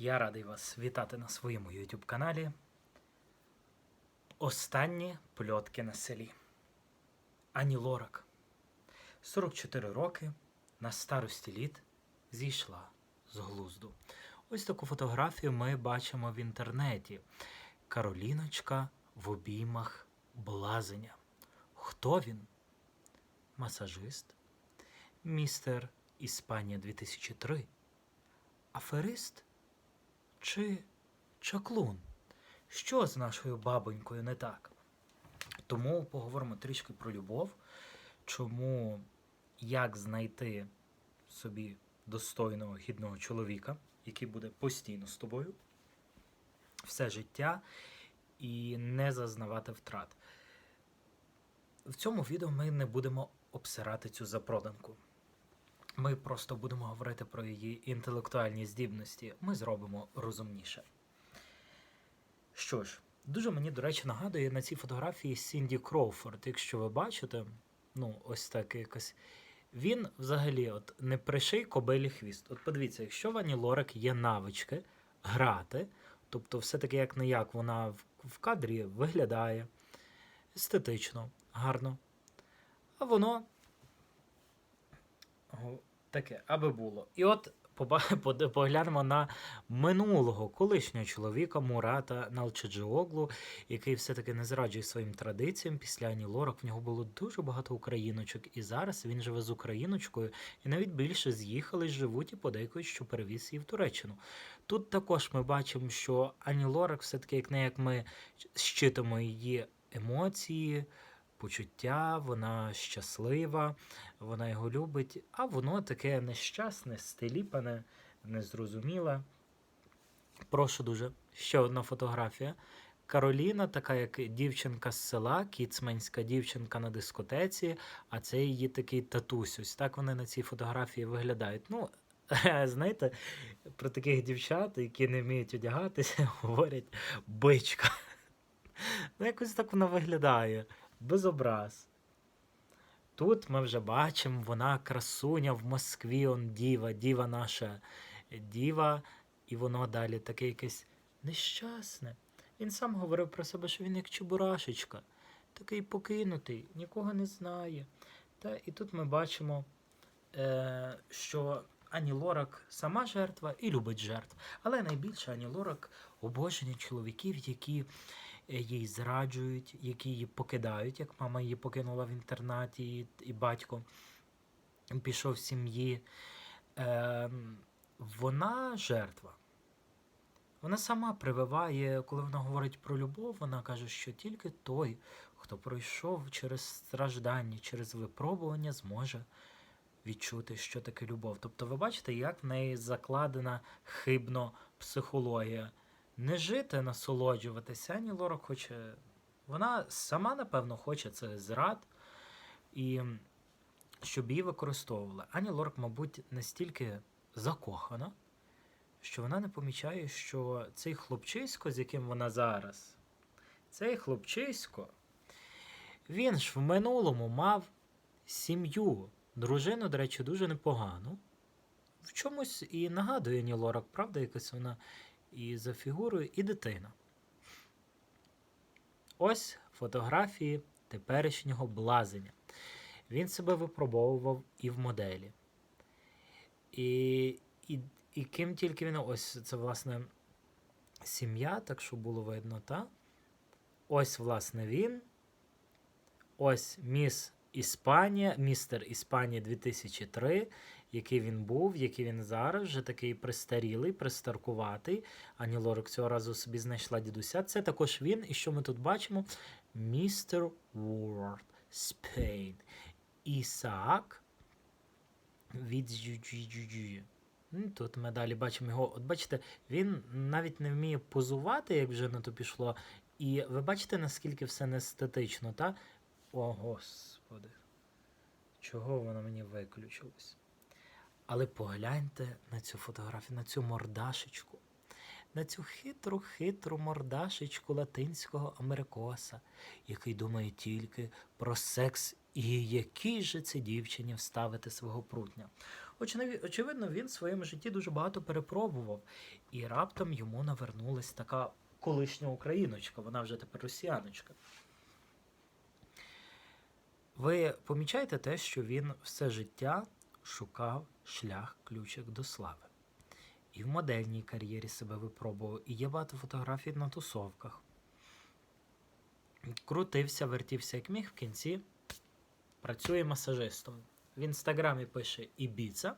Я радий вас вітати на своєму YouTube каналі. Останні пльотки на селі. Ані Лорак. 44 роки на старості літ зійшла з глузду. Ось таку фотографію ми бачимо в інтернеті. Кароліночка в обіймах блазеня. Хто він? Масажист? Містер Іспанія 2003? Аферист? Чи чаклун? Що з нашою бабонькою не так? Тому поговоримо трішки про любов, чому як знайти собі достойного гідного чоловіка, який буде постійно з тобою все життя і не зазнавати втрат. В цьому відео ми не будемо обсирати цю запроданку. Ми просто будемо говорити про її інтелектуальні здібності. Ми зробимо розумніше. Що ж, дуже мені, до речі, нагадує на цій фотографії Сінді Кроуфорд. Якщо ви бачите, ну, ось так якось. Він взагалі от не приший кобилі хвіст. От подивіться, якщо в Ані Лорак є навички грати, тобто все-таки як не як вона в, кадрі виглядає естетично, гарно. А воно таке, аби було. І от поглянемо на минулого колишнього чоловіка Мурата Налчаджіоглу, який все-таки не зраджує своїм традиціям. Після Ані Лорак в нього було дуже багато україночок, і зараз він живе з україночкою, і навіть більше з'їхали, живуть і подейкують, що перевіз її в Туреччину. Тут також ми бачимо, що Ані Лорак, все-таки, як не як ми щитимо її емоції, почуття, вона щаслива, вона його любить, а воно таке нещасне, стеліпане, незрозуміле. Прошу дуже. Ще одна фотографія. Кароліна, така як дівчинка з села, кіцменська дівчинка на дискотеці, а це її такий татусь. Ось так вони на цій фотографії виглядають. Ну, знаєте, про таких дівчат, які не вміють одягатися, говорять бичка. Ну, якось так вона виглядає, без образ. Тут ми вже бачимо, вона красуня в Москві, он діва, діва наша діва, і воно далі таке якесь нещасне. Він сам говорив про себе, що він як чебурашечка, такий покинутий, нікого не знає. Та і тут ми бачимо, е, що Ані Лорак сама жертва і любить жертв. Але найбільше Ані Лорак обоження чоловіків, які їй зраджують, які її покидають, як мама її покинула в інтернаті, і, батько пішов з сім'ї. Е, вона жертва. Вона сама прививає, коли вона говорить про любов, вона каже, що тільки той, хто пройшов через страждання, через випробування, зможе відчути, що таке любов. Тобто, ви бачите, як в неї закладена хибно психологія. Не жити, насолоджуватися. Ані Лорак хоче. Вона сама, напевно, хоче це зрад, і щоб її використовували. Ані Лорак, мабуть, настільки закохана, що вона не помічає, що цей хлопчисько, з яким вона зараз, цей хлопчисько, він ж в минулому мав сім'ю, дружину, до речі, дуже непогану. В чомусь і нагадує Ані Лорак, правда, якась вона і за фігурою, і дитина. Ось фотографії теперішнього блазення. Він себе випробовував і в моделі. І, і, і ким тільки він. Ось це, власне, сім'я, так що було видно, та? Ось, власне, він. Ось міс Іспанія, містер Іспанія 2003, який він був, який він зараз, вже такий пристарілий, пристаркуватий. Ані Лорак цього разу собі знайшла дідуся. Це також він. І що ми тут бачимо? Містер World Spain. Ісаак від Тут ми далі бачимо його. От бачите, він навіть не вміє позувати, як вже на то пішло. І ви бачите, наскільки все неестетично, та? О, Господи. Чого воно мені виключилось? Але погляньте на цю фотографію, на цю мордашечку, на цю хитру, хитру мордашечку латинського америкоса, який думає тільки про секс і якій же це дівчині вставити свого прутня. Очевидно, він в своєму житті дуже багато перепробував, і раптом йому навернулась така колишня україночка, вона вже тепер росіяночка. Ви помічаєте те, що він все життя шукав шлях ключик до слави. І в модельній кар'єрі себе випробував, і є багато фотографій на тусовках. Крутився, вертівся як міг в кінці. Працює масажистом. В інстаграмі пише Ібіца,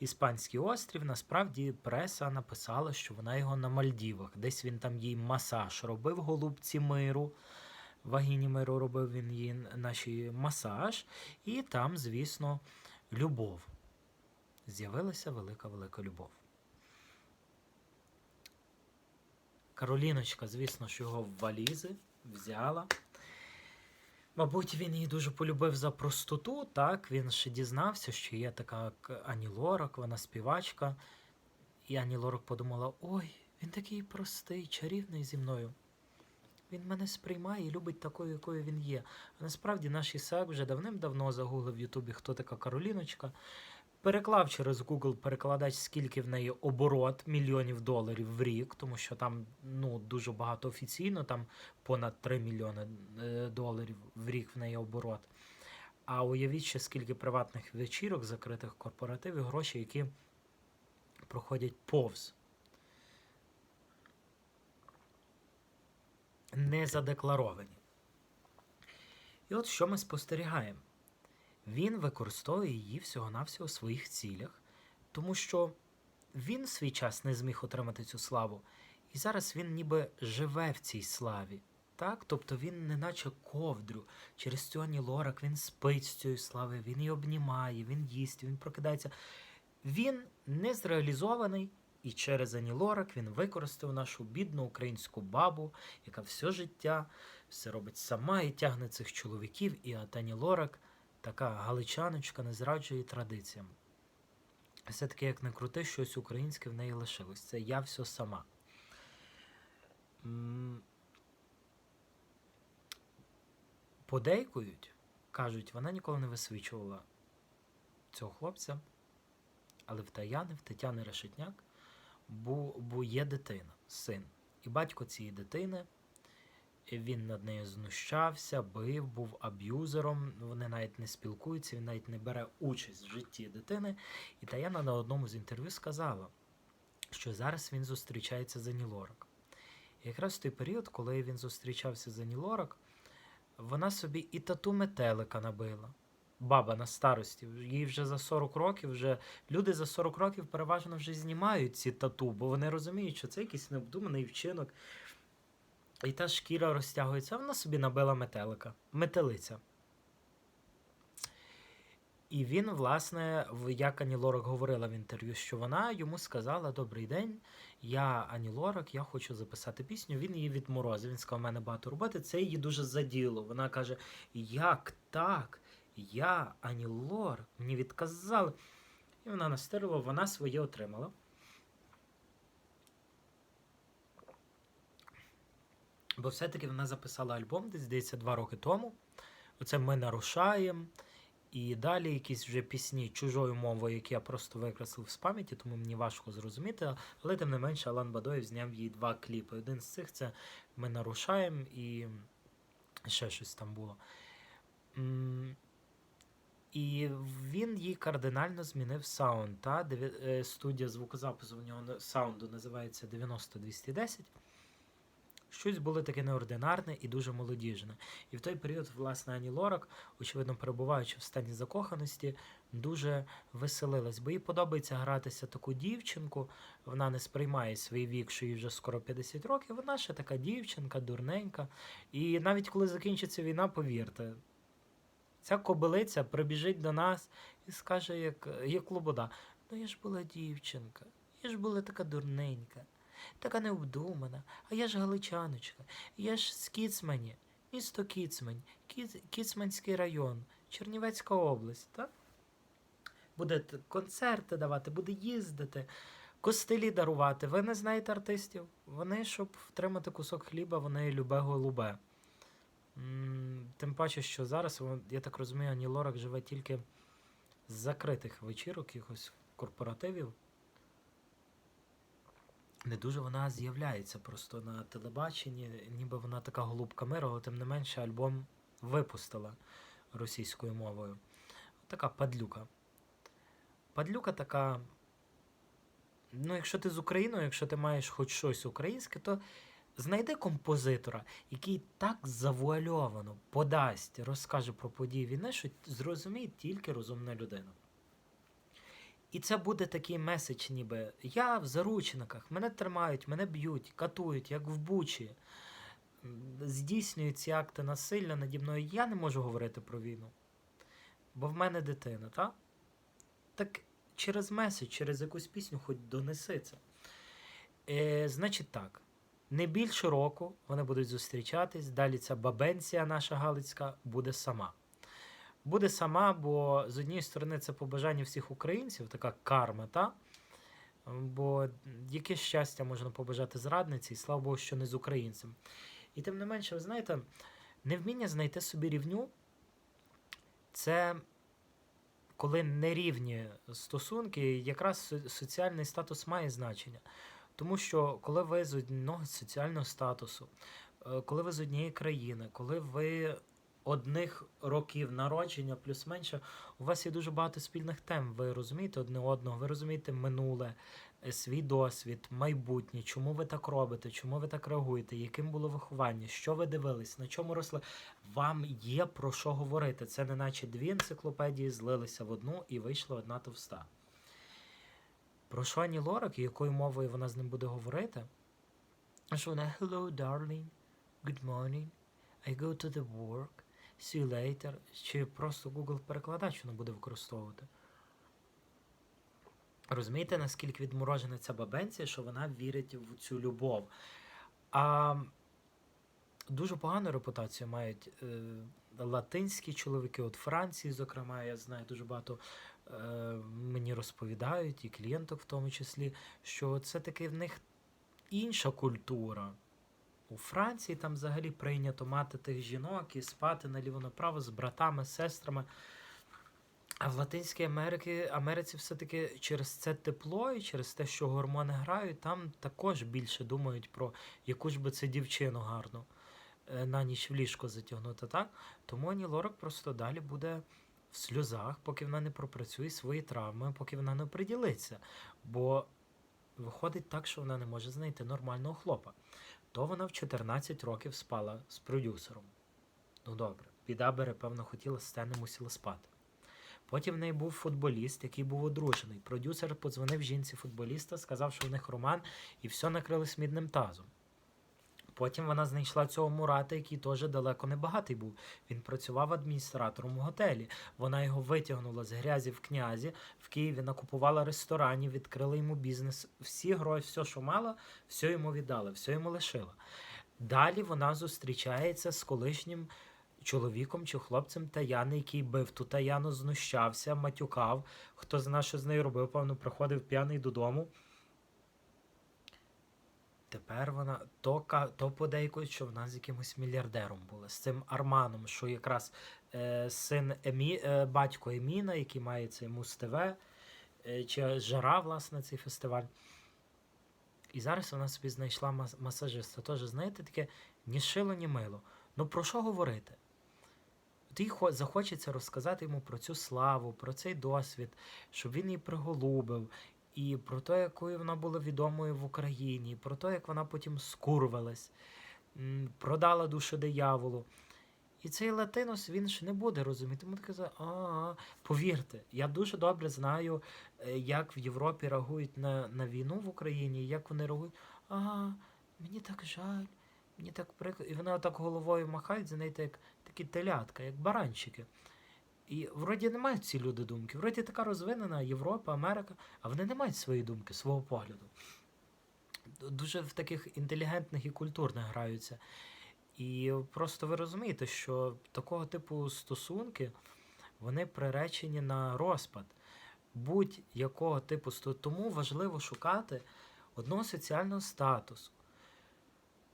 Іспанський острів. Насправді преса написала, що вона його на Мальдівах. Десь він там їй масаж робив голубці миру. Вагіні миру робив він їй нашій масаж. І там, звісно, любов. З'явилася велика-велика любов. Кароліночка, звісно, ж його в валізи взяла. Мабуть, він її дуже полюбив за простоту, так? Він ще дізнався, що є така Ані Лорак, вона співачка. І Ані Лорак подумала: ой, він такий простий, чарівний зі мною. Він мене сприймає і любить такою, якою він є. А насправді наш Ісак вже давним-давно загуглив в Ютубі, хто така Кароліночка. Переклав через Google перекладач, скільки в неї оборот мільйонів доларів в рік, тому що там ну, дуже багато офіційно, там понад 3 мільйони е, доларів в рік в неї оборот. А уявіть ще скільки приватних вечірок, закритих корпоративів, гроші, які проходять повз. Не задекларовані. І от що ми спостерігаємо? Він використовує її всього-навсього у своїх цілях, тому що він в свій час не зміг отримати цю славу, і зараз він ніби живе в цій славі. Так? Тобто він не наче ковдрю. Через цю Лорак він спить з цією славою, він її обнімає, він їсть, він прокидається. Він не зреалізований, і через Ані Лорак він використав нашу бідну українську бабу, яка все життя все робить сама і тягне цих чоловіків, і от Ані така галичаночка не зраджує традиціям. Все-таки, як не крути, щось українське в неї лишилось. Це я все сама. Подейкують, кажуть, вона ніколи не висвічувала цього хлопця, але в Таяни, в Тетяни Решетняк, бу, бу є дитина, син. І батько цієї дитини він над нею знущався, бив, був аб'юзером. Вони навіть не спілкуються, він навіть не бере участь в житті дитини. І Таяна на одному з інтерв'ю сказала, що зараз він зустрічається з Ані Лорак. І якраз в той період, коли він зустрічався з Ані Лорак, вона собі і тату метелика набила. Баба на старості, їй вже за 40 років, вже люди за 40 років переважно вже знімають ці тату, бо вони розуміють, що це якийсь необдуманий вчинок. І та шкіра розтягується, вона собі набила метелика, метелиця. І він, власне, як Ані Лорак говорила в інтерв'ю, що вона йому сказала: Добрий день, я Ані Лорак, я хочу записати пісню. Він її відморозив. Він сказав, у мене багато роботи. Це її дуже заділо. Вона каже: Як так? Я, Ані Лорак, мені відказали. І вона настирила, вона своє отримала. Бо все-таки вона записала альбом десь, здається, два роки тому. Оце ми нарушаємо. І далі якісь вже пісні чужою мовою, які я просто викреслив з пам'яті, тому мені важко зрозуміти. Але тим не менше Алан Бадоєв зняв їй два кліпи. Один з цих це Ми нарушаємо і ще щось там було. І він їй кардинально змінив саунд. Та? Е, Студія звукозапису в нього саунду називається 90210. Щось було таке неординарне і дуже молодіжне. І в той період, власне, Ані Лорак, очевидно, перебуваючи в стані закоханості, дуже веселилась, бо їй подобається гратися таку дівчинку. Вона не сприймає свій вік, що їй вже скоро 50 років. Вона ще така дівчинка, дурненька. І навіть коли закінчиться війна, повірте, ця кобилиця прибіжить до нас і скаже, як, як Лобода: Ну я ж була дівчинка, я ж була така дурненька така необдумана, а я ж галичаночка, я ж з Кіцмані, місто Кіцмань, Кіц... Кіцманський район, Чернівецька область, так? Буде концерти давати, буде їздити, костелі дарувати. Ви не знаєте артистів? Вони, щоб втримати кусок хліба, вони любе голубе. Тим паче, що зараз, я так розумію, Ані Лорак живе тільки з закритих вечірок, якихось корпоративів. Не дуже вона з'являється просто на телебаченні, ніби вона така голубка миру, але тим не менше альбом випустила російською мовою. Така падлюка. Падлюка така. Ну, якщо ти з Україною, якщо ти маєш хоч щось українське, то знайди композитора, який так завуальовано подасть, розкаже про події війни, що зрозуміє тільки розумна людина. І це буде такий меседж, ніби я в заручниках, мене тримають, мене б'ють, катують, як в Бучі. Здійснюють ці акти насилля наді мною. Я не можу говорити про війну. Бо в мене дитина, так? Так через меседж, через якусь пісню хоч донеси це. Е, значить так. Не більше року вони будуть зустрічатись. Далі ця бабенція наша Галицька буде сама. Буде сама, бо з однієї сторони це побажання всіх українців, така карма, та? Бо яке щастя можна побажати зрадниці, і слава Богу, що не з українцем. І тим не менше, ви знаєте, невміння знайти собі рівню це коли нерівні стосунки, якраз соціальний статус має значення. Тому що коли ви з одного соціального статусу, е, коли ви з однієї країни, коли ви одних років народження, плюс-менше, у вас є дуже багато спільних тем. Ви розумієте одне одного, ви розумієте минуле, е, свій досвід, майбутнє, чому ви так робите, чому ви так реагуєте, яким було виховання, що ви дивились, на чому росли. Вам є про що говорити. Це не наче дві енциклопедії злилися в одну і вийшла одна товста. Про що Ані Лорак і якою мовою вона з ним буде говорити? Що вона Hello, darling, good morning, I go to the work, see you later, чи просто Google перекладач вона буде використовувати. Розумієте, наскільки відморожена ця бабенція, що вона вірить в цю любов. А дуже погану репутацію мають е, латинські чоловіки, от Франції, зокрема, я знаю дуже багато мені розповідають, і клієнток в тому числі, що це таки в них інша культура. У Франції там взагалі прийнято мати тих жінок і спати наліво-направо з братами, сестрами. А в Латинській Америці, Америці все-таки через це тепло і через те, що гормони грають, там також більше думають про яку ж би це дівчину гарну е, на ніч в ліжко затягнути, так? Тому Ані Лорак просто далі буде сльозах, поки вона не пропрацює свої травми, поки вона не приділиться. Бо виходить так, що вона не може знайти нормального хлопа. То вона в 14 років спала з продюсером. Ну добре, біда бере, певно, хотіла з не мусила спати. Потім в неї був футболіст, який був одружений. Продюсер подзвонив жінці футболіста, сказав, що в них роман, і все накрилось мідним тазом. Потім вона знайшла цього Мурата, який теж далеко не багатий був. Він працював адміністратором у готелі. Вона його витягнула з грязі в князі в Києві, накупувала ресторанів, відкрила йому бізнес. Всі гроші, все, що мала, все йому віддала, все йому лишила. Далі вона зустрічається з колишнім чоловіком чи хлопцем Таяни, який бив ту Таяну, знущався, матюкав. Хто знає, що з нею робив, певно, приходив п'яний додому. Тепер вона то, то подейкують, що вона з якимось мільярдером була, з цим Арманом, що якраз е, син Емі, е, батько Еміна, який має цей Муз ТВ, е, чи жара, власне, цей фестиваль. І зараз вона собі знайшла мас- масажиста. Тож, знаєте, таке ні шило, ні мило. Ну про що говорити? Хо- захочеться розказати йому про цю славу, про цей досвід, щоб він її приголубив, і про те, якою вона була відомою в Україні, про те, як вона потім скурвалась, продала душу дияволу. І цей латинос він ж не буде розуміти. Він казав, а, повірте, я дуже добре знаю, е, як в Європі реагують на, на війну в Україні, як вони реагують. А, мені так жаль, мені так прикро. І вони отак головою махають, знаєте, як такі телятка, як баранчики. І вроді не мають ці люди думки. Вроді така розвинена Європа, Америка, а вони не мають своєї думки, свого погляду. Дуже в таких інтелігентних і культурних граються. І просто ви розумієте, що такого типу стосунки вони приречені на розпад будь-якого типу. Тому важливо шукати одного соціального статусу,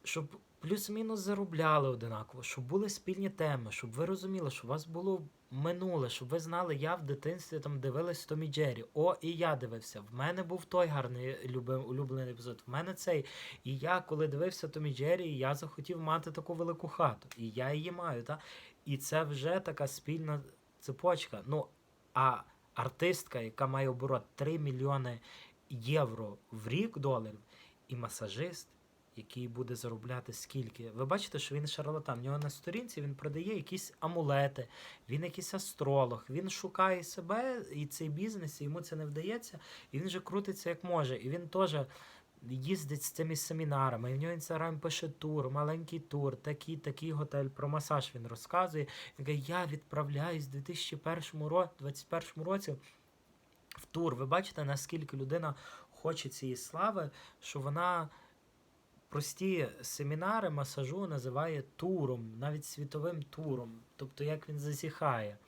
щоб плюс-мінус заробляли одинаково, щоб були спільні теми, щоб ви розуміли, що у вас було минуле, щоб ви знали, я в дитинстві там дивилась Томі Джері. О, і я дивився. В мене був той гарний любим, улюблений епізод. В мене цей. І я, коли дивився Томі Джері, я захотів мати таку велику хату. І я її маю. Та? І це вже така спільна цепочка. Ну, а артистка, яка має оборот 3 мільйони євро в рік доларів, і масажист, який буде заробляти скільки. Ви бачите, що він шарлатан. В нього на сторінці він продає якісь амулети, він якийсь астролог, він шукає себе і цей бізнес, і йому це не вдається, і він же крутиться як може. І він теж їздить з цими семінарами. І в нього інстаграм пише тур, маленький тур, такий, такий готель. Про масаж він розказує. Він каже, я відправляюсь в 2001 ро- 21 році в тур. Ви бачите, наскільки людина хоче цієї слави, що вона прості семінари масажу називає туром, навіть світовим туром. Тобто, як він зазіхає.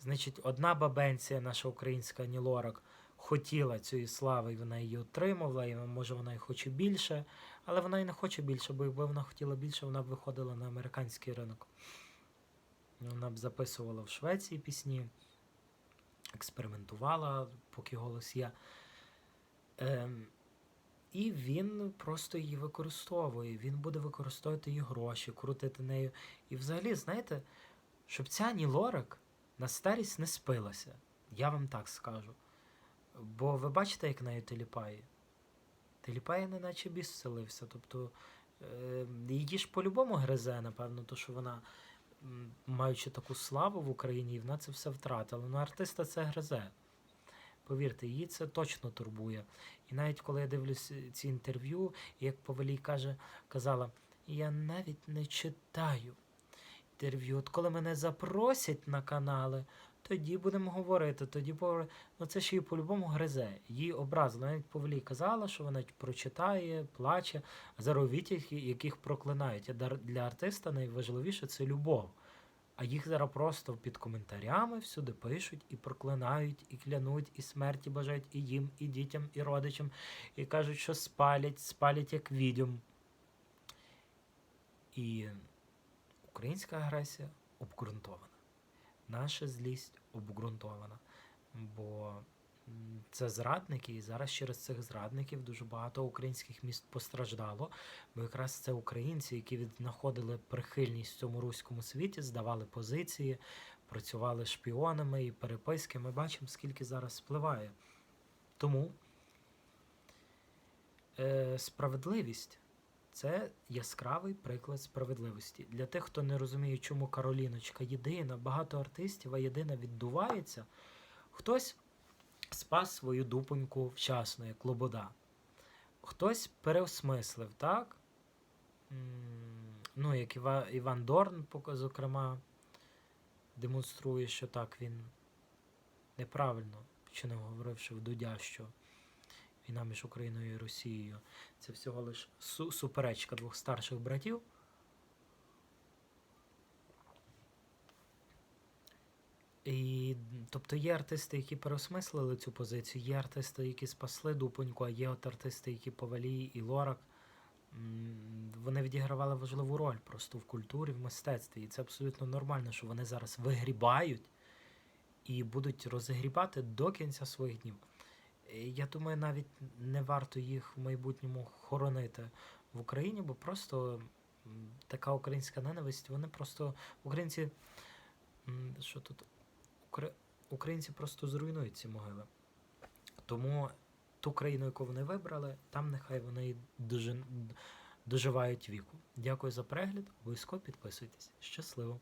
Значить, одна бабенція, наша українська Нілорак, хотіла цієї слави, і вона її отримувала, і може вона і хоче більше, але вона і не хоче більше, бо якби вона хотіла більше, вона б виходила на американський ринок. Вона б записувала в Швеції пісні, експериментувала, поки голос є. Ем, і він просто її використовує. Він буде використовувати її гроші, крутити нею. І взагалі, знаєте, щоб ця Ні Лорак на старість не спилася. Я вам так скажу. Бо ви бачите, як нею теліпає? Теліпає, неначе біс вселився. Тобто е, її ж по-любому гризе, напевно, то що вона, маючи таку славу в Україні, і вона це все втратила. Ну, артиста це гризе. Повірте, її це точно турбує. І навіть коли я дивлюсь е, ці інтерв'ю, як Повелій каже, казала, я навіть не читаю інтерв'ю. От коли мене запросять на канали, тоді будемо говорити. Тоді ну це ж її по-любому гризе. Її образило. Навіть Повелій казала, що вона прочитає, плаче, а яких проклинають. А для артиста найважливіше це любов. А їх зараз просто під коментарями всюди пишуть і проклинають, і клянуть, і смерті бажають і їм, і дітям, і родичам, і кажуть, що спалять, спалять як відьом. І українська агресія обґрунтована. Наша злість обґрунтована. Бо це зрадники, і зараз через цих зрадників дуже багато українських міст постраждало. Бо якраз це українці, які віднаходили прихильність в цьому руському світі, здавали позиції, працювали шпіонами і переписки. Ми бачимо, скільки зараз спливає. Тому е, справедливість це яскравий приклад справедливості. Для тих, хто не розуміє, чому Кароліночка єдина, багато артистів, а єдина віддувається. Хтось спас свою дупоньку вчасно, як Лобода. Хтось переосмислив, так? Ну, як Іва, Іван Дорн, зокрема, демонструє, що так він неправильно вчинив, говоривши в Дудя, що війна між Україною і Росією це всього лиш суперечка двох старших братів. І, тобто є артисти, які переосмислили цю позицію, є артисти, які спасли дупоньку, а є от артисти, які Повалій і Лорак. Вони відігравали важливу роль просто в культурі, в мистецтві. І це абсолютно нормально, що вони зараз вигрібають і будуть розгрібати до кінця своїх днів. Е, Я думаю, навіть не варто їх в майбутньому хоронити в Україні, бо просто така українська ненависть, вони просто українці. Що тут? Укра- Українці просто зруйнують ці могили. Тому ту країну, яку вони вибрали, там нехай вони доживають віку. Дякую за перегляд. Обов'язково підписуйтесь. Щасливо!